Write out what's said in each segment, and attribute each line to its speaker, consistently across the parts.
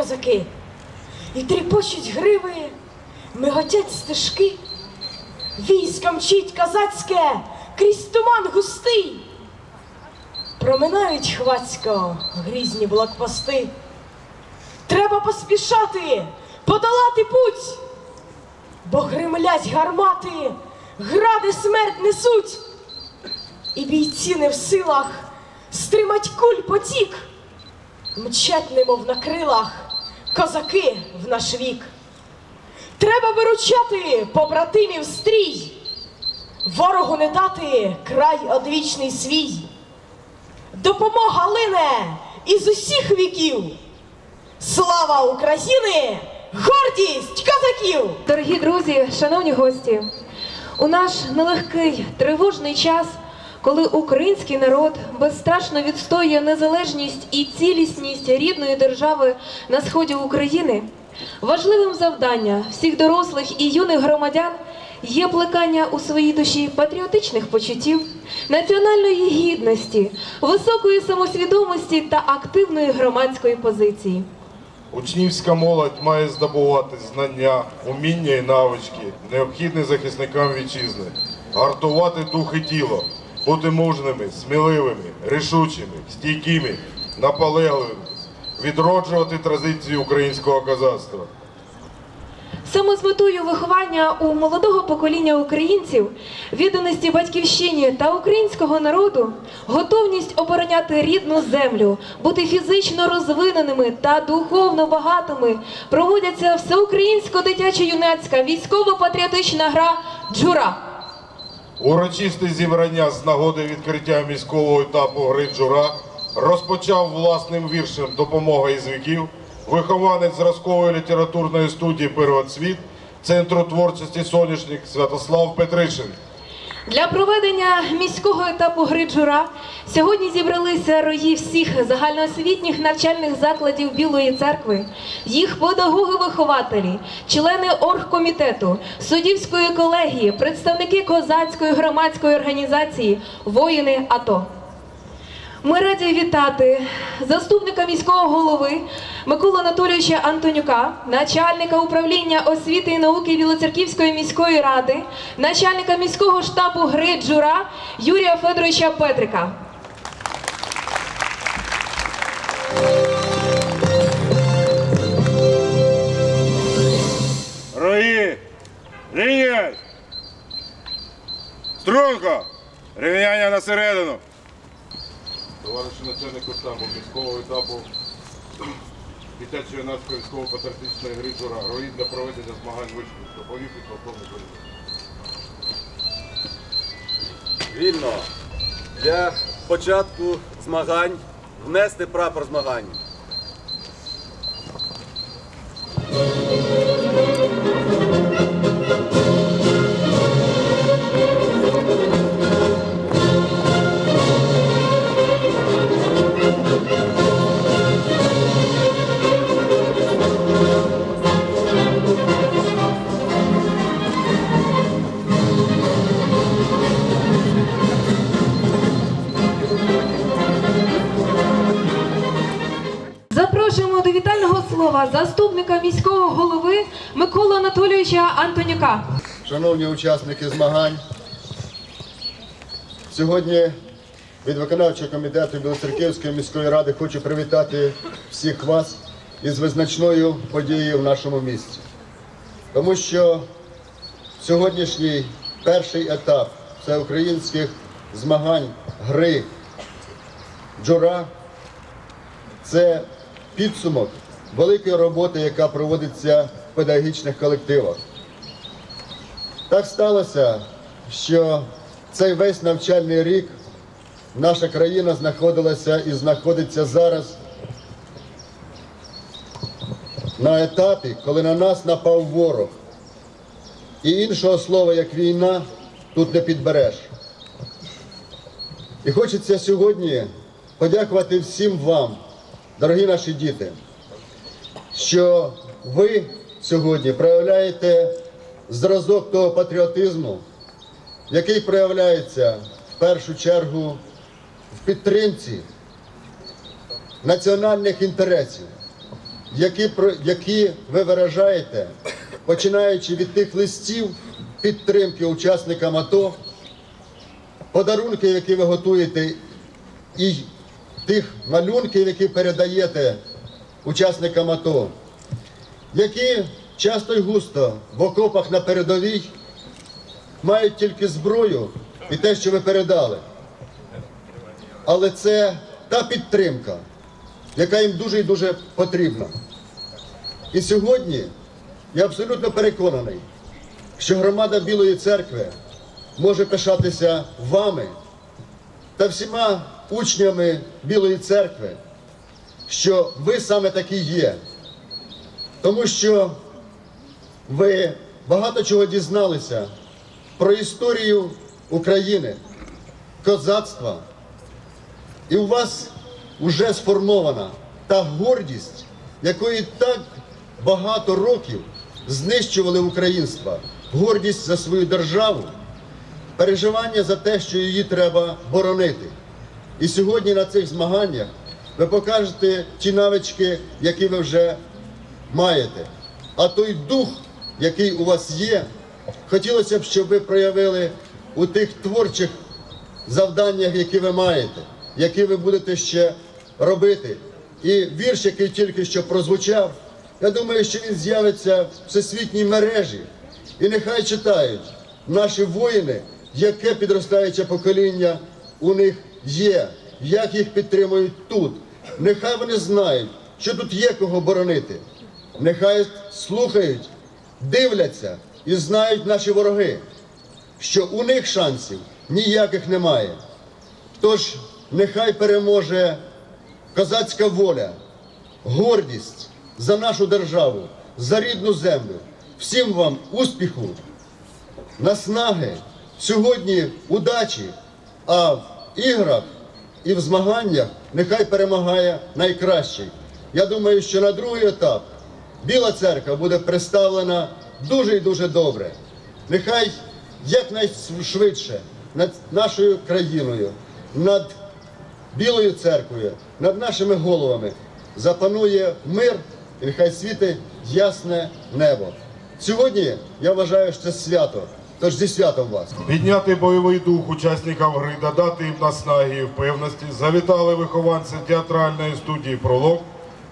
Speaker 1: козаки, і тріпочуть гриви, миготять стежки. Військо мчить козацьке крізь туман густий. Проминають хвацько грізні блокпости. Треба поспішати, подолати путь, бо гримлять гармати, гради смерть несуть, і бійці не в силах стримать куль потік, мчать, немов на крилах, козаки в наш вік. Треба виручати побратимів стрій, ворогу не дати край одвічний свій. Допомога лине із усіх віків. Слава України! Гордість козаків!
Speaker 2: Дорогі друзі, шановні гості, у наш нелегкий тривожний час, коли український народ безстрашно відстоює незалежність і цілісність рідної держави на сході України, важливим завдання всіх дорослих і юних громадян є плекання у своїй душі патріотичних почуттів, національної гідності, високої самосвідомості та активної громадської позиції.
Speaker 3: Учнівська молодь має здобувати знання, уміння і навички, необхідні захисникам вітчизни, гартувати дух і тіло, бути мужними, сміливими, рішучими, стійкими, наполегливими, відроджувати традиції українського козацтва.
Speaker 2: Саме з метою виховання у молодого покоління українців, відданості батьківщині та українського народу, готовність обороняти рідну землю, бути фізично розвиненими та духовно багатими, проводяться всеукраїнсько дитячо-юнацька військово-патріотична гра Джура.
Speaker 3: Урочисте зібрання з нагоди відкриття міського етапу гри Джура розпочав власним віршем Допомога із віків, вихованець зразкової літературної студії Первоцвіт Центру творчості Соняшник Святослав Петришин.
Speaker 2: Для проведення міського етапу гри Джура сьогодні зібралися рої всіх загальноосвітніх навчальних закладів Білої церкви, їх педагоги-вихователі, члени оргкомітету, суддівської колегії, представники козацької громадської організації, воїни АТО. Ми раді вітати заступника міського голови Миколу Анатолійовича Антонюка, начальника управління освіти і науки Білоцерківської міської ради, начальника міського штабу гри Юрія Федоровича Петрика.
Speaker 4: Рої! Рівняй! Струнко! Рівняння на середину!
Speaker 3: Товариші начальнику штабу міського етапу дитячої юнацької військово-патріотичної гри «Жура» Рої для проведення змагань вишків, Доповів і полковник Володимир.
Speaker 5: Вільно для початку змагань внести прапор змагань.
Speaker 2: Слова заступника міського голови Миколу Анатолійовича Антонюка.
Speaker 6: Шановні учасники змагань, сьогодні від виконавчого комітету Білоцерківської міської ради хочу привітати всіх вас із визначною подією в нашому місті. Тому що сьогоднішній перший етап всеукраїнських змагань гри Джура це підсумок великої роботи, яка проводиться в педагогічних колективах. Так сталося, що цей весь навчальний рік наша країна знаходилася і знаходиться зараз на етапі, коли на нас напав ворог. І іншого слова, як війна, тут не підбереш. І хочеться сьогодні подякувати всім вам, дорогі наші діти, що ви сьогодні проявляєте зразок того патріотизму, який проявляється в першу чергу в підтримці національних інтересів. які, які ви виражаєте, починаючи від тих листів підтримки учасникам АТО, подарунки, які ви готуєте, і тих малюнків, які передаєте учасникам АТО, які часто й густо в окопах на передовій мають тільки зброю і те, що ви передали. Але це та підтримка, яка їм дуже і дуже потрібна. І сьогодні я абсолютно переконаний, що громада Білої церкви може пишатися вами та всіма учнями Білої церкви, що ви саме такі є. Тому що ви багато чого дізналися про історію України, козацтва. І у вас вже сформована та гордість, якої так багато років знищували українство. Гордість за свою державу, переживання за те, що її треба боронити. І сьогодні на цих змаганнях ви покажете ті навички, які ви вже маєте. А той дух, який у вас є, хотілося б, щоб ви проявили у тих творчих завданнях, які ви маєте, які ви будете ще робити. І вірш, який тільки що прозвучав, я думаю, що він з'явиться в всесвітній мережі. І нехай читають наші воїни, яке підростаюче покоління у них є, як їх підтримують тут. Нехай вони знають, що тут є кого боронити. Нехай слухають, дивляться і знають наші вороги, що у них шансів ніяких немає. Тож нехай переможе козацька воля, гордість за нашу державу, за рідну землю. Всім вам успіху, наснаги, сьогодні удачі, а в іграх і в змаганнях нехай перемагає найкращий. Я думаю, що на другий етап Біла церква буде представлена дуже і дуже добре. Нехай якнайшвидше над нашою країною, над Білою церквою, над нашими головами запанує мир і нехай світить ясне небо. Сьогодні я вважаю, що це свято. Тож зі святом вас.
Speaker 3: Підняти бойовий дух учасникам гри, додати їм наснаги і впевненості, завітали вихованці театральної студії Пролог,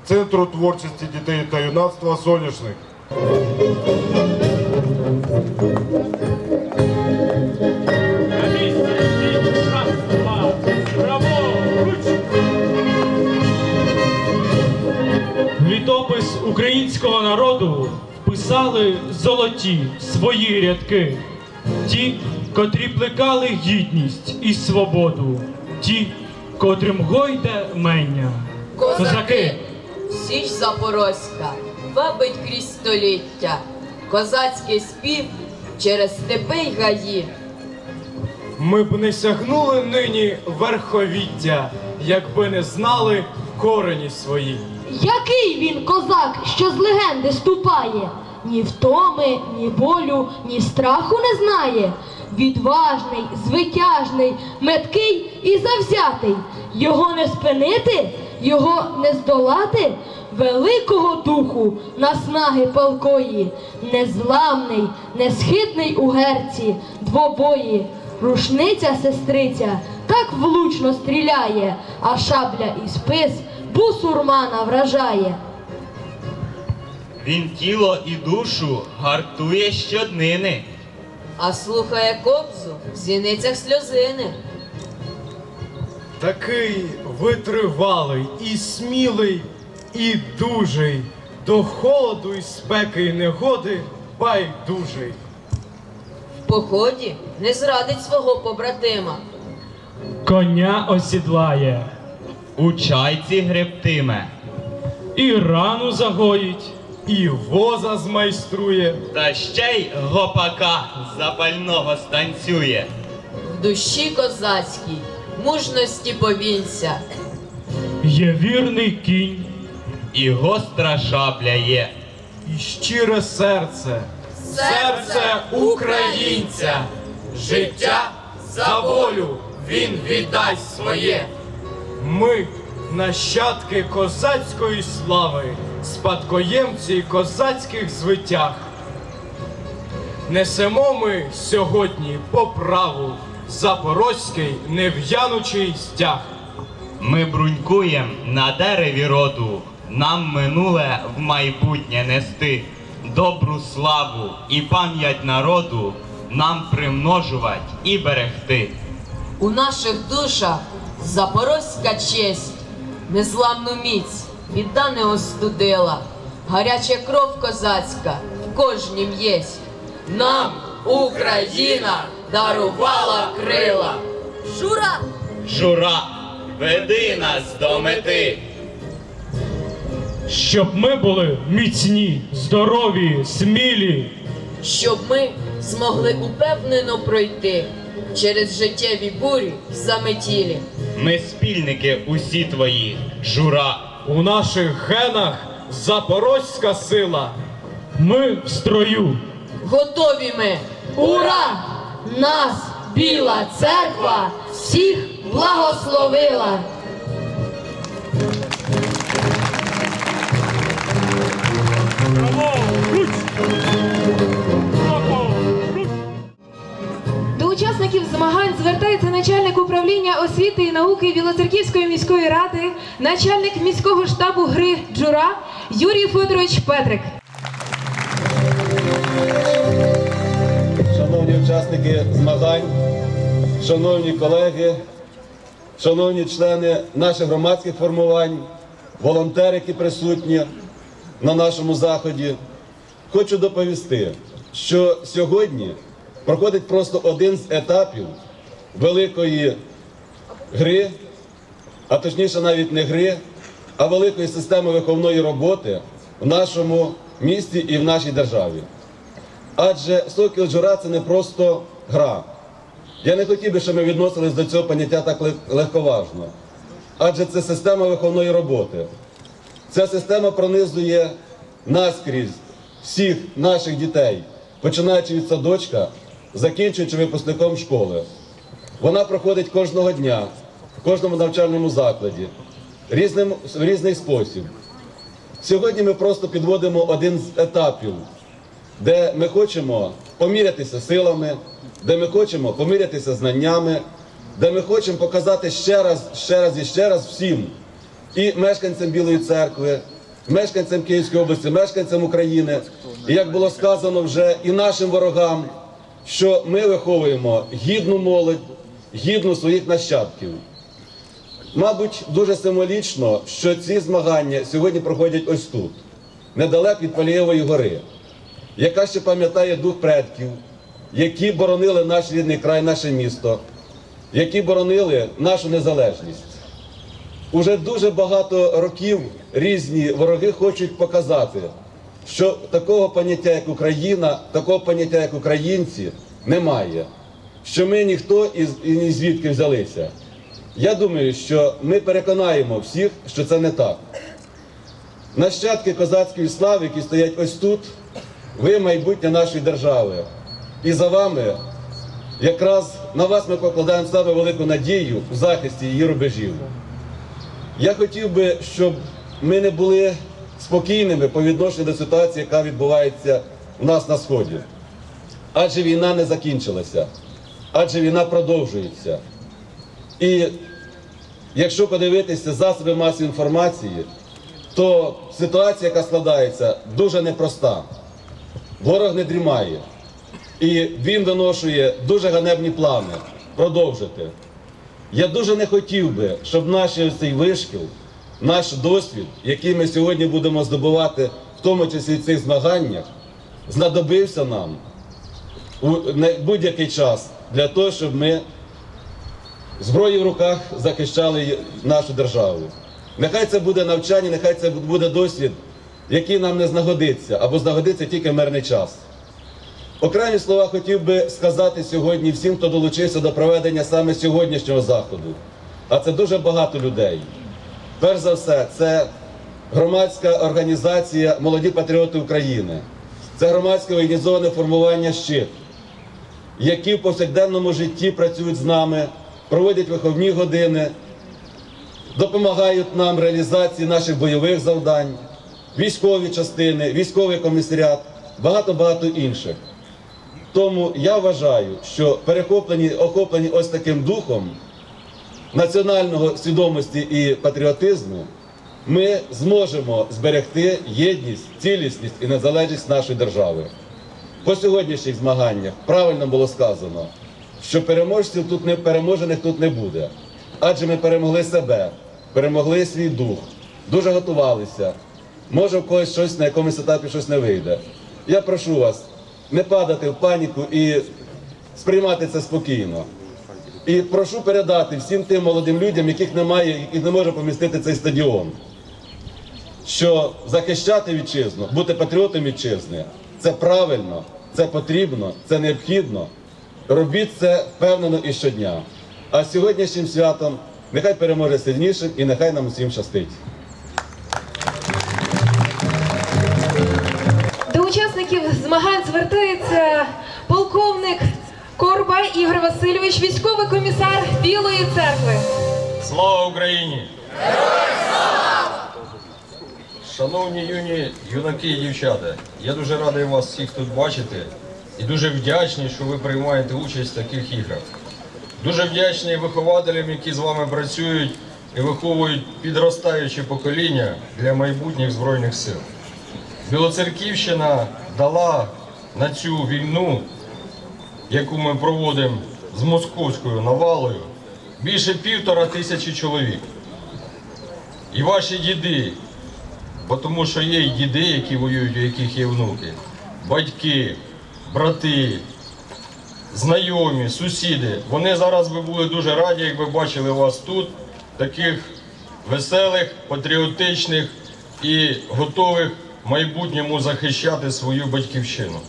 Speaker 3: Центру творчості дітей та юнацтва Соняшник.
Speaker 7: Літопис українського народу вписали золоті свої рядки. Ті, котрі плекали гідність і свободу, ті, котрим гойде мення. Козаки!
Speaker 8: Січ Запорозька, вабить крізь століття, козацький спів через степи й гаї.
Speaker 7: Ми б не сягнули нині верховіття, якби не знали корені свої.
Speaker 9: Який він козак, що з легенди ступає? Ні втоми, ні болю, ні страху не знає. Відважний, звитяжний, меткий і завзятий. Його не спинити, його не здолати. Великого духу, наснаги палкої, незламний, несхитний у герці, двобої. Рушниця сестриця так влучно стріляє, а шабля і спис бусурмана вражає.
Speaker 10: Він тіло і душу гартує щоднини.
Speaker 8: А слухає кобзу в зіницях сльозини.
Speaker 7: Такий витривалий і смілий, і дужий, до холоду і спеки і негоди байдужий.
Speaker 8: В поході не зрадить свого побратима.
Speaker 7: Коня осідлає
Speaker 10: У чайці гребтиме,
Speaker 7: і рану загоїть, і воза змайструє.
Speaker 10: та ще й гопака запального станцює.
Speaker 8: В душі козацькій мужності повінця.
Speaker 7: Є вірний кінь
Speaker 10: І гостра шабля є.
Speaker 7: і щире серце. Серце українця, життя за волю він віддасть своє. Ми, нащадки козацької слави, спадкоємці козацьких звитяг. Несемо ми сьогодні по праву запорозький нев'янучий стяг.
Speaker 10: Ми брунькуєм на дереві роду, нам минуле в майбутнє нести. Добру славу і пам'ять народу нам примножувати і берегти.
Speaker 8: У наших душах запорозька честь, незламну міць відда не остудила, гаряча кров козацька в кожнім єсть. Нам Україна дарувала крила. Жура!
Speaker 10: Жура, веди нас до мети.
Speaker 7: Щоб ми були міцні, здорові, смілі.
Speaker 8: щоб ми змогли упевнено пройти через життєві бурі заметілі.
Speaker 10: Ми спільники усі твої, жура.
Speaker 7: У наших генах запорозька сила. Ми в строю.
Speaker 8: Готові ми!
Speaker 9: Ура! Нас біла церква всіх благословила.
Speaker 2: Учасників змагань звертається начальник управління освіти і науки Білоцерківської міської ради, начальник міського штабу гри Джура Юрій Федорович Петрик.
Speaker 5: Шановні учасники змагань, шановні колеги, шановні члени наших громадських формувань, волонтери, які присутні на нашому заході, хочу доповісти, що сьогодні проходить просто один з етапів великої гри, а точніше навіть не гри, а великої системи виховної роботи в нашому місті і в нашій державі. Адже сокіл джура це не просто гра. Я не хотів би, щоб ми відносились до цього поняття так легковажно. Адже це система виховної роботи. Ця система пронизує наскрізь всіх наших дітей, починаючи від садочка, закінчуючи випускником школи. Вона проходить кожного дня, в кожному навчальному закладі, різним, в різний спосіб. Сьогодні ми просто підводимо один з етапів де ми хочемо помірятися силами, де ми хочемо помірятися знаннями, де ми хочемо показати ще раз, ще раз і ще раз всім, і мешканцям Білої церкви, мешканцям Київської області, мешканцям України, і як було сказано вже і нашим ворогам, що ми виховуємо гідну молодь, гідну своїх нащадків. Мабуть, дуже символічно, що ці змагання сьогодні проходять ось тут, недалеко від Палієвої гори яка ще пам'ятає дух предків, які боронили наш рідний край, наше місто, які боронили нашу незалежність. Уже дуже багато років різні вороги хочуть показати, що такого поняття, як Україна, такого поняття, як українці, немає. Що ми ніхто із і ні звідки взялися. Я думаю, що ми переконаємо всіх, що це не так. Нащадки козацької слави, які стоять ось тут, ви майбутнє нашої держави. І за вами, якраз на вас ми покладаємо саме велику надію в захисті її рубежів. Я хотів би, щоб ми не були спокійними по відношенню до ситуації, яка відбувається у нас на сході. Адже війна не закінчилася, адже війна продовжується. І якщо подивитися засоби масової інформації, то ситуація, яка складається, дуже непроста. Ворог не дрімає. І він виношує дуже ганебні плани продовжити. Я дуже не хотів би, щоб наш ось цей вишкіл, наш досвід, який ми сьогодні будемо здобувати, в тому числі в цих змаганнях, знадобився нам у будь-який час для того, щоб ми зброю в руках захищали нашу державу. Нехай це буде навчання, нехай це буде досвід, який нам не знагодиться або знагодиться тільки мирний час. Окремі слова хотів би сказати сьогодні всім, хто долучився до проведення саме сьогоднішнього заходу. А це дуже багато людей. Перш за все, це громадська організація Молоді патріоти України. Це громадське організоване формування щит, які в повсякденному житті працюють з нами, проводять виховні години, допомагають нам реалізації наших бойових завдань. військові частини, військовий комісаріат, багато-багато інших. Тому я вважаю, що перехоплені, охоплені ось таким духом національного свідомості і патріотизму, ми зможемо зберегти єдність, цілісність і незалежність нашої держави. По сьогоднішніх змаганнях правильно було сказано, що переможців тут не переможених тут не буде. Адже ми перемогли себе, перемогли свій дух, дуже готувалися. Може, в когось щось на якомусь етапі щось не вийде. Я прошу вас не падати в паніку і сприймати це спокійно. І прошу передати всім тим молодим людям, яких немає, яких не може помістити цей стадіон, що захищати вітчизну, бути патріотом вітчизни це правильно, це потрібно, це необхідно. Робіть це впевнено і щодня. А сьогоднішнім святом нехай переможе сильнішим і нехай нам усім щастить.
Speaker 2: До учасників змагань звертається полковник Корбай Ігор Васильович, військовий комісар Білої церкви.
Speaker 11: Слава Україні! Шановні юні юнаки і дівчата, я дуже радий вас всіх тут бачити і дуже вдячний, що ви приймаєте участь в таких іграх. Дуже вдячний вихователям, які з вами працюють і виховують підростаюче покоління для майбутніх Збройних сил. Білоцерківщина дала на цю війну, яку ми проводимо з московською навалою, більше півтора тисячі чоловік. І ваші діди, тому що є й діди, які воюють, у яких є внуки, батьки, брати, знайомі, сусіди. Вони зараз би були дуже раді, якби бачили вас тут, таких веселих, патріотичних і готових в майбутньому захищати свою батьківщину.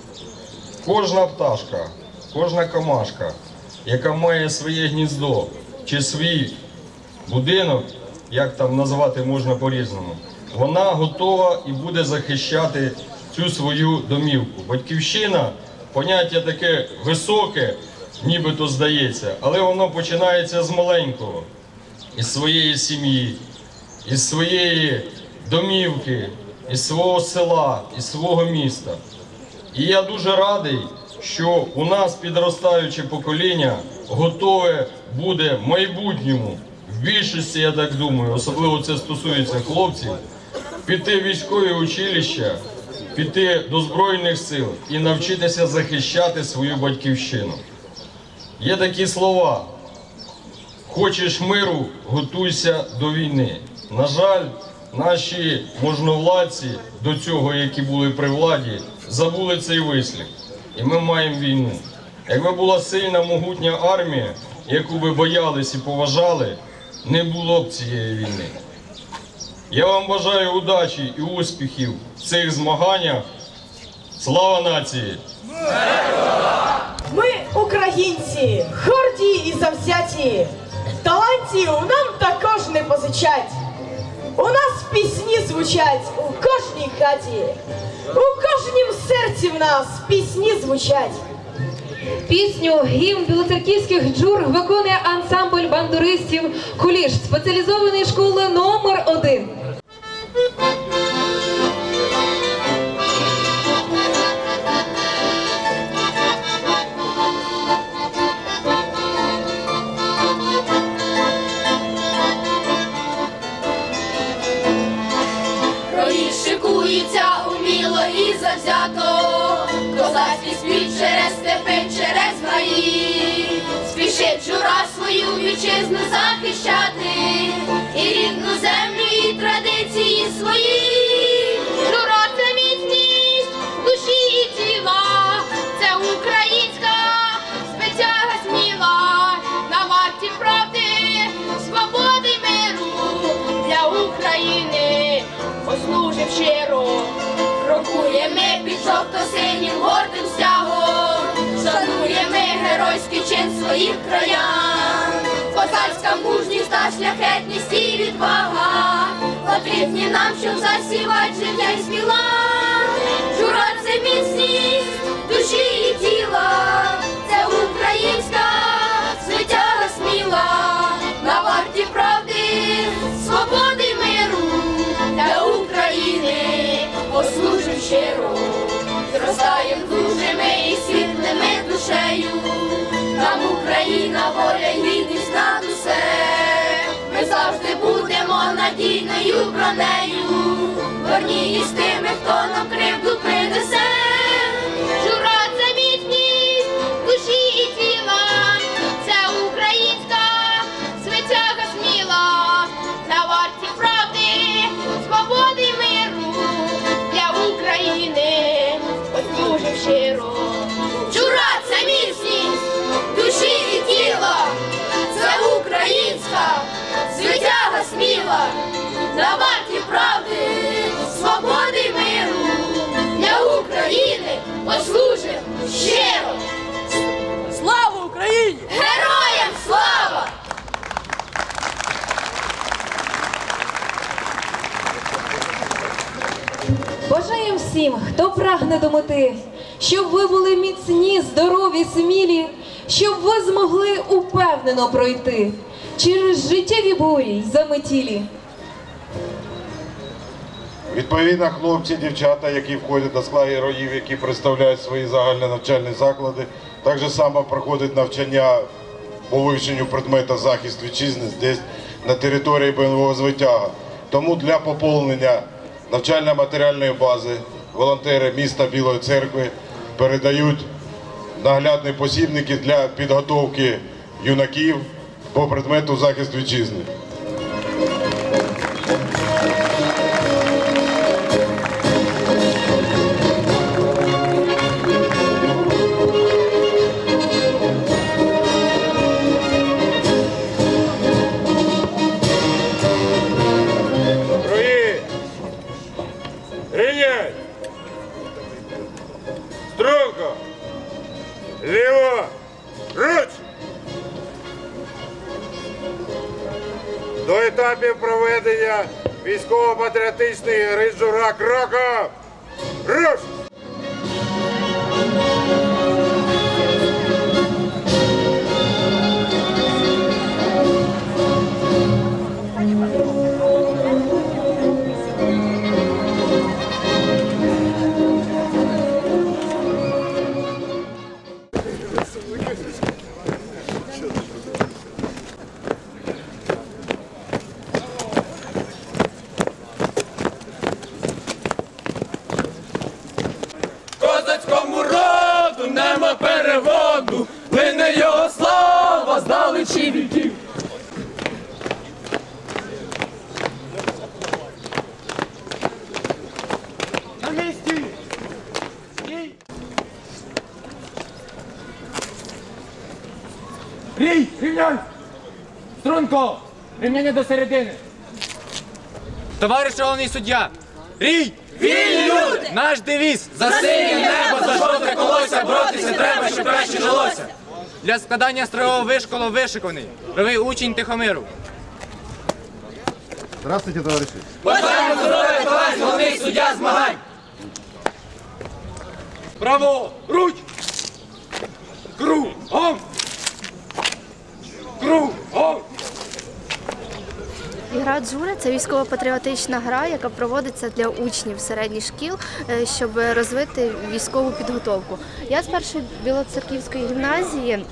Speaker 11: Кожна пташка, кожна комашка, яка має своє гніздо чи свій будинок, як там назвати можна по-різному, вона готова і буде захищати цю свою домівку. Батьківщина поняття таке високе, нібито здається, але воно починається з маленького, із своєї сім'ї, із своєї домівки, із свого села, із свого міста. І я дуже радий, що у нас підростаюче покоління готове буде в майбутньому, в більшості, я так думаю, особливо це стосується хлопців, піти в військові училища, піти до Збройних сил і навчитися захищати свою батьківщину. Є такі слова. Хочеш миру, готуйся до війни. На жаль, наші можновладці до цього, які були при владі, забули цей вислів. І ми маємо війну. Якби була сильна могутня армія, яку би боялись і поважали, не було б цієї війни. Я вам бажаю удачі і успіхів в цих змаганнях. Слава нації!
Speaker 1: Ми, українці, горді і завзяті. Талантів нам також не позичать. У нас пісні звучать у кожній хаті, у кожнім серці в нас пісні звучать.
Speaker 2: Пісню гімн білоцерківських джур виконує ансамбль бандуристів Куліш спеціалізованої школи номер 1
Speaker 9: завзято, козацький спів через степи, через гаї, спішить жура свою вітчизну захищати, і рідну землю, і традиції свої. Жура це міцність душі і тіла, це українська спецяга сміла, на варті правди, свободи миру для України послужив щиро. Крокуємо під жовто-синім гордим стягом, шануємо геройський чин своїх краян, козацька мужність та шляхетність і відвага, потрібні нам, щоб засівати життя й щиро, зростаєм дужими і світлими душею. Нам Україна, воля, й гідність над усе. Ми завжди будемо надійною бронею. Верні з тими, хто нам кривду принесе.
Speaker 2: Всім, хто прагне до мети, щоб ви були міцні, здорові, смілі, щоб ви змогли упевнено пройти через життєві бурі й заметілі.
Speaker 3: Відповідно, хлопці, дівчата, які входять до складу героїв, які представляють свої загальні навчальні заклади, так же само проходять навчання по вивченню предмета захист вітчизни здесь, на території бойового звитяга. Тому для поповнення навчально-матеріальної бази волонтери міста Білої церкви передають наглядні посібники для підготовки юнаків по предмету захист вітчизни.
Speaker 4: Проведення військово-патріотичний гри «Жура» кроком! Руш!
Speaker 12: Рій, рівняй! Струнко! Рівняння до середини!
Speaker 13: Товариш головний суддя! Рій!
Speaker 12: Вільні люди!
Speaker 13: Наш девіз!
Speaker 12: За синє небо, за жовте колося, боротися треба, щоб краще жилося.
Speaker 13: Для складання строєвого вишколу вишиканий. Новий учень Тихомиру.
Speaker 6: Здравствуйте, товариші.
Speaker 12: Бажаємо здоров'я, товариш головний суддя змагань!
Speaker 13: Право! Руч!
Speaker 12: Кругом!
Speaker 14: Гра Джура це військово-патріотична гра, яка проводиться для учнів середніх шкіл, е, щоб розвити військову підготовку. Я з першої білоцерківської гімназії.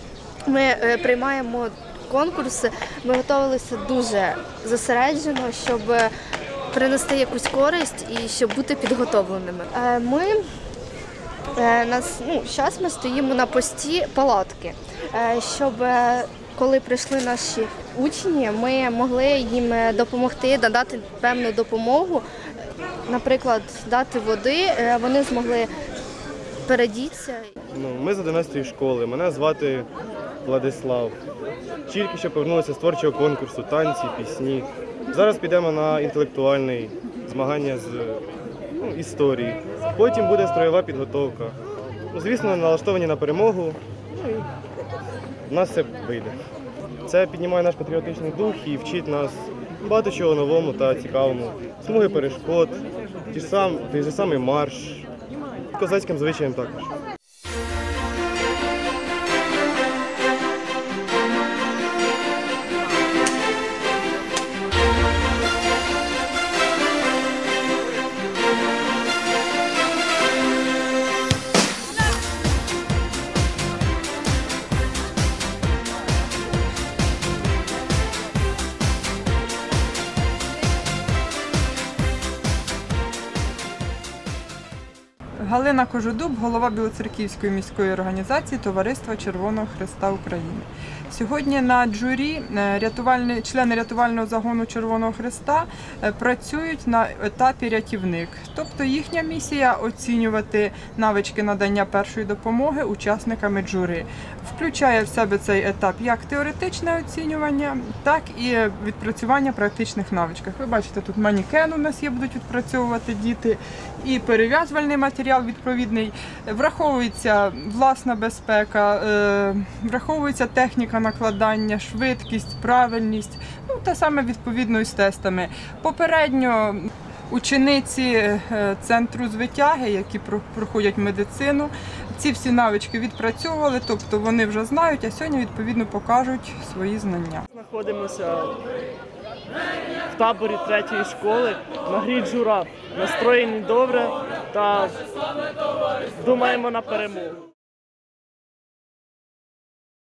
Speaker 14: Ми е, приймаємо конкурси. Ми готувалися дуже зосереджено, щоб е, принести якусь користь і щоб бути підготовленими. Ми Нас ну зараз ми стоїмо на пості палатки, щоб коли прийшли наші учні, ми могли їм е, допомогти, надати певну допомогу, наприклад, дати води, е, вони змогли передітися.
Speaker 15: Ну, ми з 11 школи. Мене звати Владислав. Тільки що повернулися з творчого конкурсу, танці, пісні. Зараз підемо на інтелектуальний змагання з ну, історії. Потім буде строєва підготовка. Ну, звісно, налаштовані на перемогу. В нас все вийде. Це піднімає наш патріотичний дух і вчить нас багато чого новому та цікавому. Смуги перешкод, ті ж сам, той же самий марш, козацьким звичаєм також.
Speaker 16: Кожедуб, голова Білоцерківської міської організації Товариства Червоного Христа України. Сьогодні на джурі е, члени рятувального загону Червоного Христа е, працюють на етапі рятівник. Тобто їхня місія оцінювати навички надання першої допомоги учасниками джури. Включає в себе цей етап як теоретичне оцінювання, так і відпрацювання практичних навичках. Ви бачите, тут манікен у нас є, будуть відпрацьовувати діти, і перев'язувальний матеріал відповідний. Враховується власна безпека, е, враховується техніка накладання, швидкість, правильність, ну те саме відповідно і з тестами. Попередньо учениці е, центру звитяги, які проходять медицину, ці всі навички відпрацьовували, тобто вони вже знають, а сьогодні відповідно покажуть свої знання.
Speaker 17: Знаходимося в таборі третьої школи на грі Джура. Настроєні добре та думаємо на перемогу.